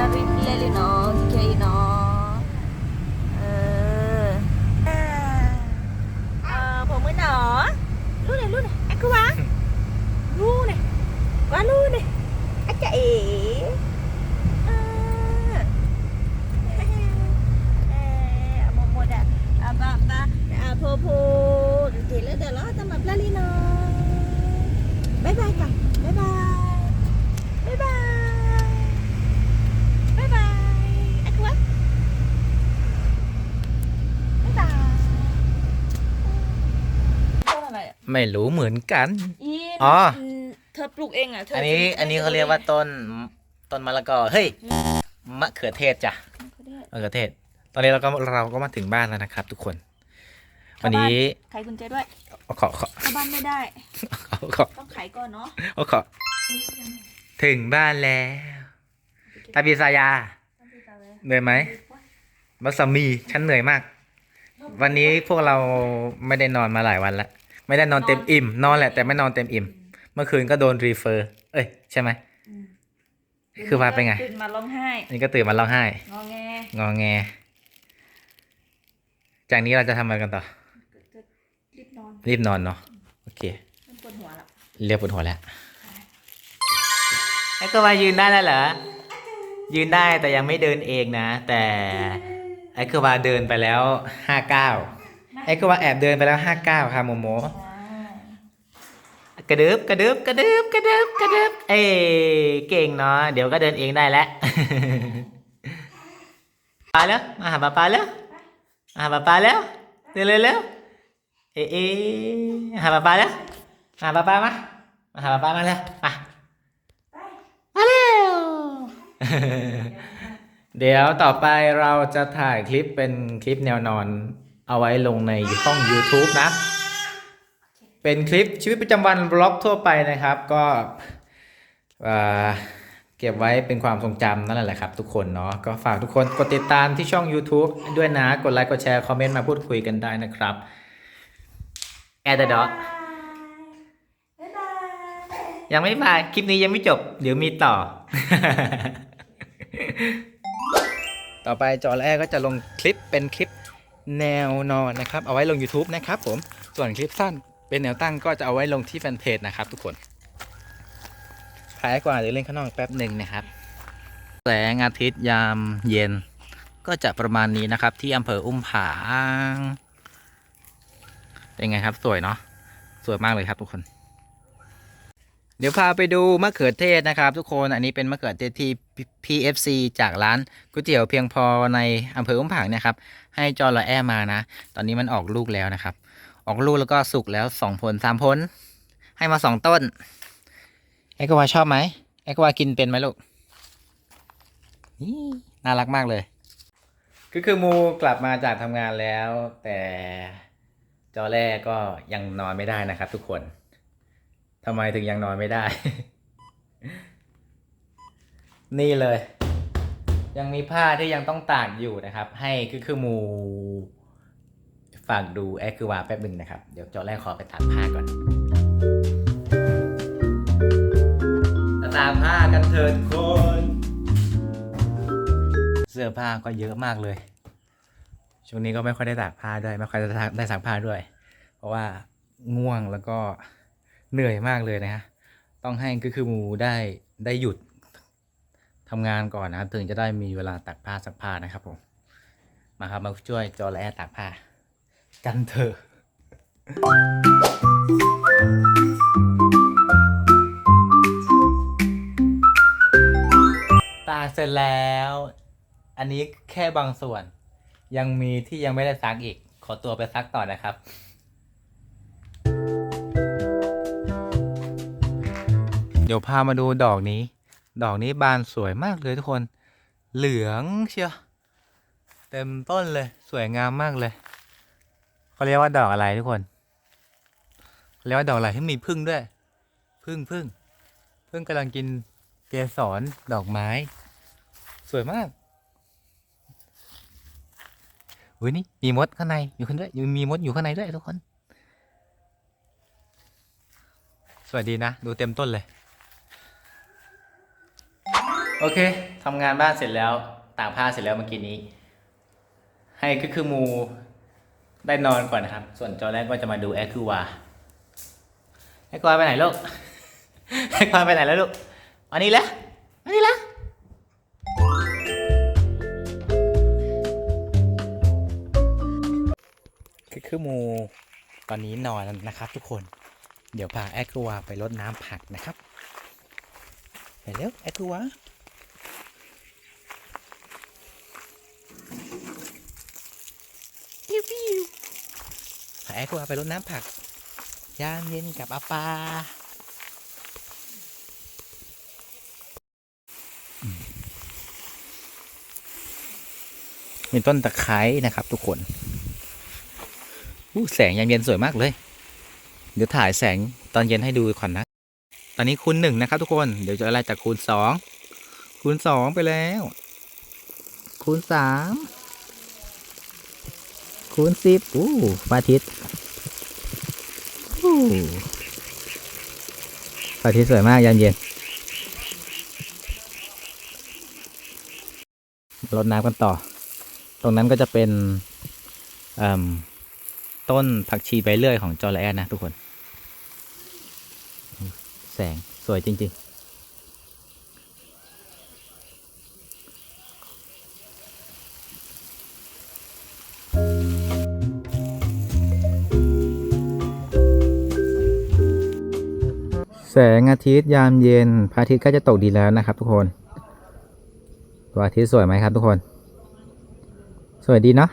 Very clearly เนาะโอเคเนาะเอออ่าเออผมมือหนอรู้เลยรู้เลยไอ้กูวะรู้เลยว่ารู้เลยอาจารย์เอ๋อ่าเอ่อโมโมดะอะบะบะอะโพโพเดี๋ยวเดี๋ยวเราจะมาปลาลีเนาะบ๊ายบายก่อนบ๊ายบาย บ๊ายบาย บ๊ายบายไอ้กวดบ๊ายบายต้นอะ ไรอะไม่รู้เหมือนกัน อีนอ๋อ เธอปลูกเองอะเธอันนี้อันนี้เขาเรียกว่าต้นต้นมะละกอเฮ้ยมะเขือเทศจ้ะมะเขือเทศ ตอนนี้เราก็เราก็มาถึงบ้านแล้วนะครับ ทุกคน วันนี้ไขกุญแจด้วยขอขอเข้าบ้านไม่ได้ขอขอต้องไขก่อนเนาะขอถึงบ้านแล้วตาบีซายาเหนื่อยไหมมัสมีฉันเหนื่อยมาก วันนี้พวกเราไม่ได้นอนมาหลายวันแล้ว ไม่ได้นอนเต็มอิ่ม นอนแหละแต่ไม่นอนเต็มอิ่ม เมื่อคืนก็โดนรีเฟอร์ เอ้ยใช่ไหมคือว่าเป็นไงตื่นมาร้องไห้อันนี้ก็ตื่นมาร้องไห้งอแงงอแง จากนี้เราจะทำอะไรกันต่อจะรีบนอนรีบนอนเนาะโอเคเริ่มปวดหัวแล้วเรียกปวดหัวแล้วไอ้ก็มายืนได้แล้วเหรอยืนได้แต่ยังไม่เดินเองนะ แต่ไอ้คือว่าเดินไปแล้วห้าเก้าไอ้คือว่าแอบเดินไปแล้วห้าเก้าค่ะโมโมกระดึบกระดึบกระดึบกระดึบกระดึบเอ้ยเก่งเนาะเดี๋ยวก็เดินเองได้แล้วปาแล้วมาหาปาปาแล้วมาหาปาปาแล้วเร็วเร็วเร็วเอ๊ะเอ๊ะหาปาปาแล้วมาหาปาปามามาหาปาปามาแล้วมามาเร็วเดี๋ยวต่อไปเราจะถ่ายคลิปเป็นคลิปแนวนอน เอาไว้ลงในช่อง YouTube นะ เป็นคลิปชีวิตประจำวันบล็อกทั่วไปนะครับ ก็เอ่อเก็บไว้เป็นความทรงจำนั่นแหละครับทุกคนเนาะก็ฝากทุกคนกดติดตามที่ช่อง YouTube ด้วยนะ กดไลค์กดแชร์ คอมเมนต์มาพูดคุยกันได้นะครับแอดดอบ๊ายบายยังไม่บาคลิปนี้ยังไม่จบ เดี๋ยวมีต่อ ต่อไปจอแรกก็จะลงคลิปเป็นคลิป แนวนอนนะครับเอาไว้ลง YouTube นะครับผมส่วนคลิปสั้นเป็นแนวตั้งก็จะเอาไว้ลงที่แฟนเพจนะครับทุกคนคล้ายกว่าหรือเล่นข้างนอกแป๊บหนึ่งนะครับ แสงอาทิตย์ยามเย็น ก็จะประมาณนี้นะครับ ที่อำเภออุ้มผางเป็นไงครับสวยเนาะสวยมากเลยครับทุกคน เดี๋ยวพาไปดูมะเขือเทศนะครับทุกคนอันนี้เป็นมะเขือเทศที่ PFC จากร้านก๋วยเตี๋ยวเพียงพอในอำเภออุ้มผางเนะครับ ให้จอระแอมานะ ตอนนี้มันออกลูกแล้วนะครับ ออกลูกแล้วก็สุกแล้วสองผลสามผล ให้มาสองต้นไอ้กวาชอบไหมไอ้กวากินเป็นไหมลูกนี่น่ารักมากเลยคือคือมูกลับมาจากทำงานแล้ว แต่จอแรกก็ยังนอนไม่ได้นะครับ ทุกคน ทำไมถึงยังนอนไม่ได้ นี่เลย ยังมีผ้าที่ยังต้องตากอยู่นะครับ ให้คือคือมูฝากดูแอคคือวาแป๊บหนึ่งนะครับ เดี๋ยวจอแรกขอไปตากผ้าก่อนตากผ้ากันเถิดคน เสื้อผ้าก็เยอะมากเลย ช่วงนี้ก็ไม่ค่อยได้ตากผ้าด้วย ไม่ค่อยได้ได้ซักผ้าด้วย เพราะว่าง่วงแล้วก็ เหนื่อยมากเลยนะฮะต้องให้คือคือมูได้ได้หยุดทำงานก่อนนะครับถึงจะได้มีเวลาตักผ้าซักผ้านะครับผมมาครับมาช่วยจอและแอตากผ้า กันเถอะตาเสร็จแล้ว อันนี้แค่บางส่วน ยังมีที่ยังไม่ได้ซักอีก ขอตัวไปซักต่อนะครับ ดี๋ยวพามาดูดอกนี้ ดอกนี้บานสวยมากเลยทุกคน เหลืองเชียวเต็มต้นเลย สวยงามมากเลยเขาเรียกว่าดอกอะไรทุกคนเรียกว่าดอกอะไรที่มีพึ่งด้วย พึ่งพึ่งพึ่งกำลังกินเกสรดอกไม้ สวยมากอุ้ยนี่มีมดข้างในอยู่ข้างด้วยมีมดอยู่ข้างในด้วยทุกคน สวัสดีนะ ดูเต็มต้นเลย โอเคทำงานบ้านเสร็จแล้วตากผ้าเสร็จแล้วเมื่อกี้นี้ ให้คือคือมูได้นอนก่อนนะครับ ส่วนจอแรกก็จะมาดูแอคคูวาแอคควาไปไหนลูกแอคควาไปไหนแล้วลูกอันนี้แหละอันนี้แหละคือคือมูตอนนี้นอนแล้วนะครับ ทุกคน เดี๋ยวพาแอคคูวาไปรดน้ำผักนะครับไปเร็วแอคคูวา ปิ้วปิ้ว หาแอคกัวไปรดน้ำผัก ยามเย็นกับอาปาอืมมีต้นตะไคร้นะครับ ทุกคนอู้แสงยามเย็นสวยมากเลย เดี๋ยวถ่ายแสงตอนเย็นให้ดูก่อนนะ ตอนนี้คูณหนึ่งนะครับ ทุกคน เดี๋ยวจะอะไรจากคูณสองคูณสองไปแล้ว คูณสาม คูณสิบอู้พระอาทิตย์อู้พระอาทิตย์สวยมากยามเย็นรดน้ำกันต่อ ตรงนั้นก็จะเป็นต้นผักชีใบเลื่อยของจอร์แลนนะทุกคน แสงสวยจริง ๆ แสงอาทิตย์ยามเย็นพระอาทิตย์ก็จะตกดีแล้วนะครับ ทุกคนตัวอาทิตย์สวยไหมครับ ทุกคน สวยดีเนาะ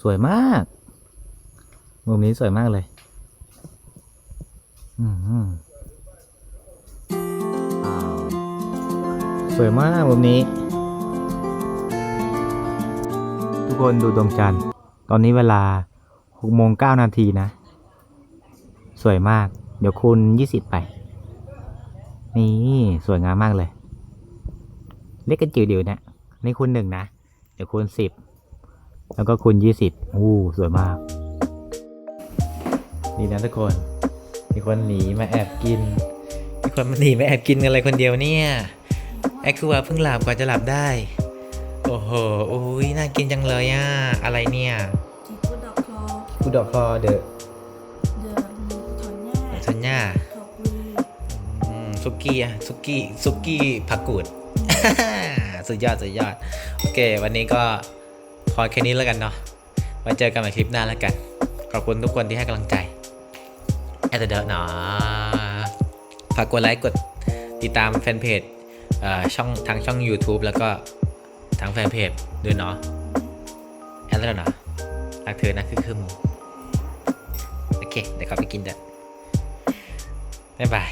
สวยมาก มุมนี้สวยมากเลย อืมอืมอ้า สวยมากมุมนี้ ทุกคนดูดวงจันทร์ ตอนนี้เวลา6โมง9นาทีนะ สวยมาก เดี๋ยวคูณ20 ไป นี่ สวยงามมากเลย เล็กกันจิ๋วเดียวนี่ยนี่คูณหนึ่งนะ เดี๋ยวคูณ10แล้วก็คูณ20อู้สวยมาก นี่นะทุกคน มีคนหนีมาแอบกิน มีคนมาหนีมาแอบกินอะไรคนเดียวเนี่ย แอคคูวาเพิ่งหลับกว่าจะหลับได้ โอ้โหโอ้ยน่ากินจังเลยอะ อะไรเนี่ย Chị của đọc kho กูดอกคอเดอะ Giờ thỏ nha สัญญา Thọ quy อืมซุกี้อะซุกี้ซุกี้ผักกูด สุดยอดสุดยอด โอเค วันนี้ก็พอแค่นี้แล้วกันเนาะไว้เจอกันใหม่คลิปหน้าแล้วกัน ขอบคุณทุกคนที่ให้กำลังใจแอดเดอร์เนาะฝากกดไลค์กดติดตามแฟนเพจเอ่อ ช่องทางช่อง YouTube แล้วก็ทางแฟนเพจด้วยเนาะแอดแล้วเนาะรักเธอนะคือคือมูโอเค เดี๋ยวกลับไปกินเด้อบ๊ายบาย